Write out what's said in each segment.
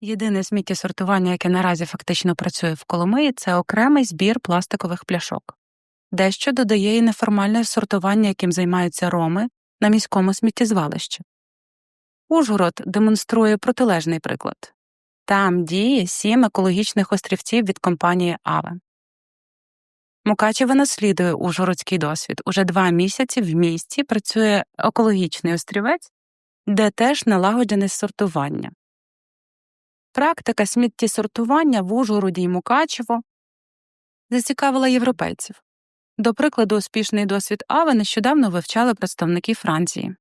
Єдине сміттєсортування, яке наразі фактично працює в Коломиї, це окремий збір пластикових пляшок. Дещо додає і неформальне сортування, яким займаються роми на міському сміттєзвалищі. Ужгород демонструє протилежний приклад. Там діє сім екологічних острівців від компанії Аве. Мукачево наслідує ужгородський досвід. Уже два місяці в місті працює екологічний острівець, де теж налагоджене сортування. Практика сміттєсортування в Ужгороді і Мукачево зацікавила європейців. До прикладу, успішний досвід Ави нещодавно вивчали представники Франції.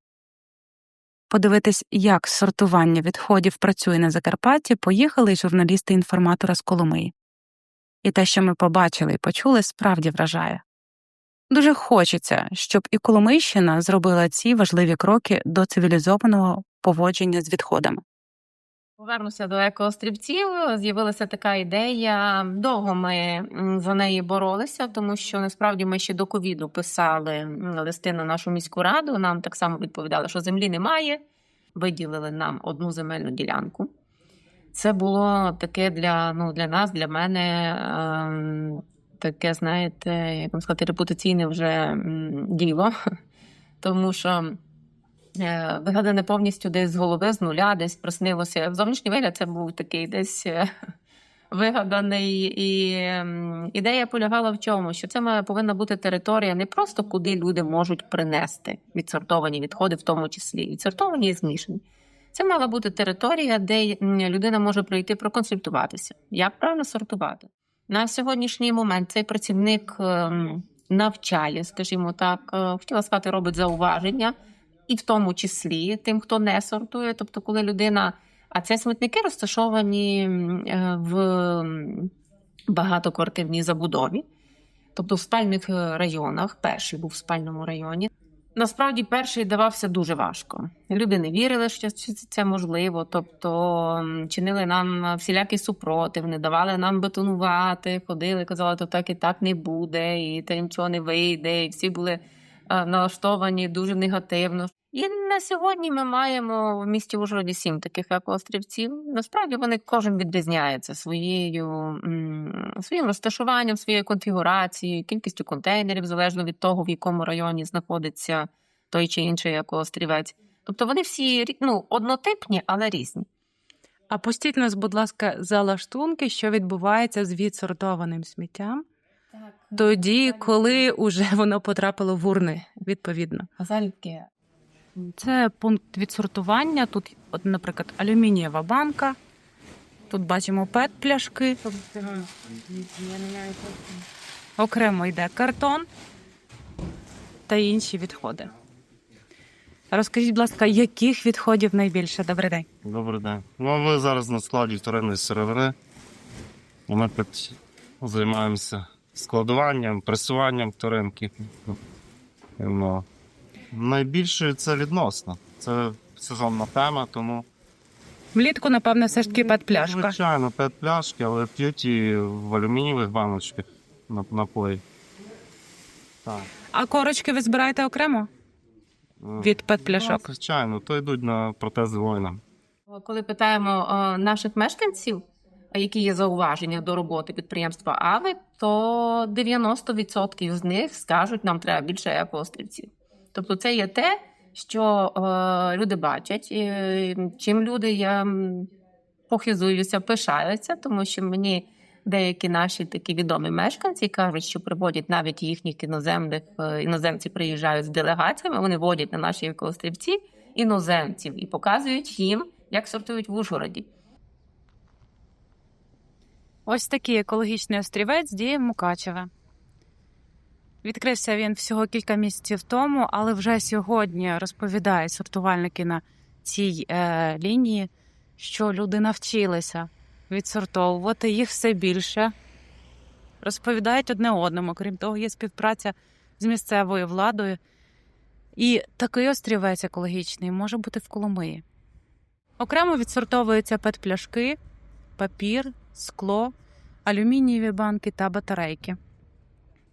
Подивитись, як сортування відходів працює на Закарпатті, поїхали й журналісти-інформатора з Коломиї. І те, що ми побачили і почули, справді вражає. Дуже хочеться, щоб і Коломийщина зробила ці важливі кроки до цивілізованого поводження з відходами. Повернуся до екоострівців. З'явилася така ідея. Довго ми за неї боролися, тому що насправді ми ще до ковіду писали листи на нашу міську раду. Нам так само відповідали, що землі немає. Виділили нам одну земельну ділянку. Це було таке для, ну, для нас, для мене, ем, таке, знаєте, як вам сказати, репутаційне вже діло. Тому що е, вигадане повністю десь з голови, з нуля, десь приснилося. Зовнішній вигляд це був такий десь е, вигаданий. І ідея полягала в чому? Що це повинна бути територія не просто куди люди можуть принести відсортовані відходи, в тому числі відсортовані і змішані. Це мала бути територія, де людина може прийти проконсультуватися, як правильно сортувати. На сьогоднішній момент цей працівник ем, навчає, скажімо так, е, хотіла сказати, робить зауваження, і в тому числі тим, хто не сортує. Тобто, коли людина, а це смітники розташовані е, в багатоквартирній забудові, тобто в спальних е, районах. Перший був в спальному районі. Насправді перший давався дуже важко. Люди не вірили, що це- можливо. Тобто чинили нам всілякий супротив, не давали нам бетонувати, ходили, казали, то так і так не буде, і та нічого не вийде. І всі були налаштовані дуже негативно. І на сьогодні ми маємо в місті Ужгороді сім таких екоострівців. Насправді вони кожен відрізняється своєю своїм розташуванням, своєю конфігурацією, кількістю контейнерів, залежно від того, в якому районі знаходиться той чи інший екоострівець. Тобто вони всі ну, однотипні, але різні. А пустіть нас, будь ласка, за лаштунки, що відбувається з відсортованим сміттям, тоді, коли уже воно потрапило в урни, відповідно. Це пункт відсортування. Тут, от, наприклад, алюмінієва банка. Тут бачимо пет-пляшки. Окремо йде картон та інші відходи. Розкажіть, будь ласка, яких відходів найбільше? Добрий день. Добрий день. Ну, ми зараз на складі вторинної сировини. Ми тут займаємося складуванням, пресуванням вторинки. Ну, найбільше це відносно. Це сезонна тема, тому. Влітку, напевне, все ж таки пет-пляшка. Звичайно, пет пляшки, але п'ють і в алюмінієвих баночках на напої. Так. А корочки ви збираєте окремо від пет-пляшок? Ну, звичайно, то йдуть на протези воїнам. Коли питаємо е, наших мешканців, які є зауваження до роботи підприємства АВИ, то 90% з них скажуть, нам треба більше екоострівців. Тобто, це є те, що е, люди бачать, і чим люди я похизуюся, пишаються, тому що мені деякі наші такі відомі мешканці кажуть, що приводять навіть їхніх іноземних е, іноземці приїжджають з делегаціями, вони водять на наші екоострівці іноземців і показують їм, як сортують в Ужгороді. Ось такий екологічний острівець діє Мукачеве. Відкрився він всього кілька місяців тому, але вже сьогодні розповідають сортувальники на цій е, лінії, що люди навчилися відсортовувати їх все більше. Розповідають одне одному. Крім того, є співпраця з місцевою владою. І такий острівець екологічний може бути в Коломиї. Окремо відсортовуються пет-пляшки, папір, скло, алюмінієві банки та батарейки.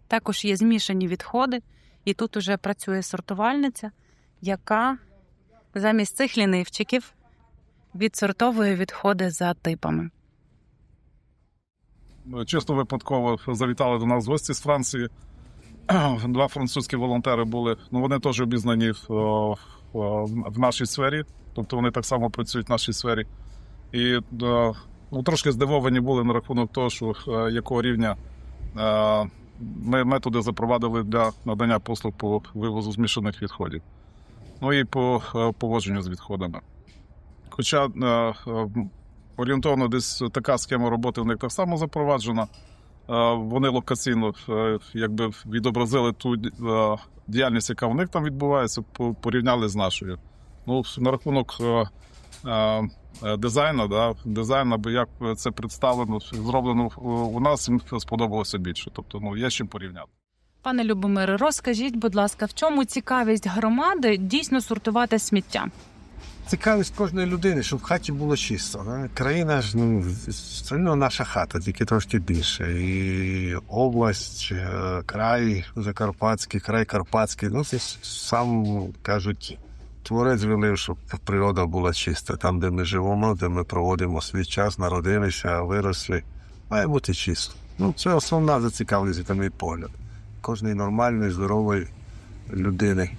Також є змішані відходи, і тут уже працює сортувальниця, яка Замість цих лінивчиків відсортовує відходи за типами. Чисто випадково завітали до нас гості з Франції. Два французькі волонтери були. Ну вони теж обізнані в, в нашій сфері, тобто вони так само працюють в нашій сфері. І ну, трошки здивовані були на рахунок того, що е, якого рівня е, ми методи запровадили для надання послуг по вивозу змішаних відходів. Ну і по е, поводженню з відходами. Хоча орієнтовно десь така схема роботи в них так само запроваджена. Вони локаційно якби відобразили ту діяльність, яка в них там відбувається, порівняли з нашою. Ну, на рахунок дизайну, да, дизайн, аби як це представлено, зроблено у- у нас, їм сподобалося більше. Тобто, ну, є з чим порівняти. Пане Любомире, розкажіть, будь ласка, в чому цікавість громади дійсно сортувати сміття? Цікавість кожної людини, щоб в хаті було чисто. да. Країна ж ну, одно наша хата, тільки трошки більше. І область, е, край Закарпатський, край Карпатський. Ну, це сам кажуть, творець велив, щоб природа була чиста. Там, де ми живемо, де ми проводимо свій час, народилися, виросли. Має бути чисто. Ну, це основна зацікавленість, це мій погляд. Кожної нормальної, здорової людини.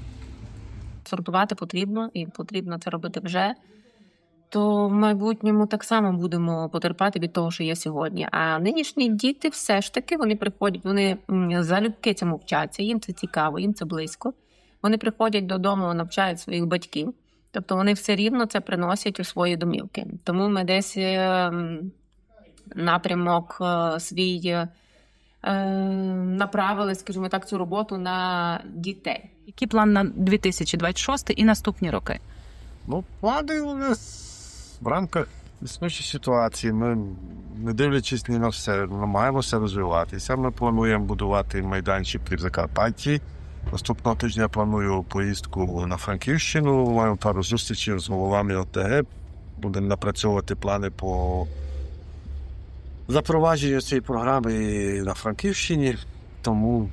сортувати потрібно, і потрібно це робити вже. То в майбутньому так само будемо потерпати від того, що є сьогодні. А нинішні діти все ж таки вони приходять, вони залюбки цьому вчаться, їм це цікаво, їм це близько. Вони приходять додому, навчають своїх батьків. Тобто вони все рівно це приносять у свої домівки. Тому ми десь е, напрямок е, свій е, направили, скажімо так, цю роботу на дітей. Який план на 2026 і наступні роки? Ну, плани у нас в рамках існуючої ситуації. Ми, не дивлячись ні на все, намагаємося розвиватися. Ми плануємо будувати майданчик в Закарпатті. Наступного тижня планую поїздку на Франківщину. Маємо пару зустрічей з головами ОТГ. Будемо напрацьовувати плани по запровадженню цієї програми на Франківщині. Тому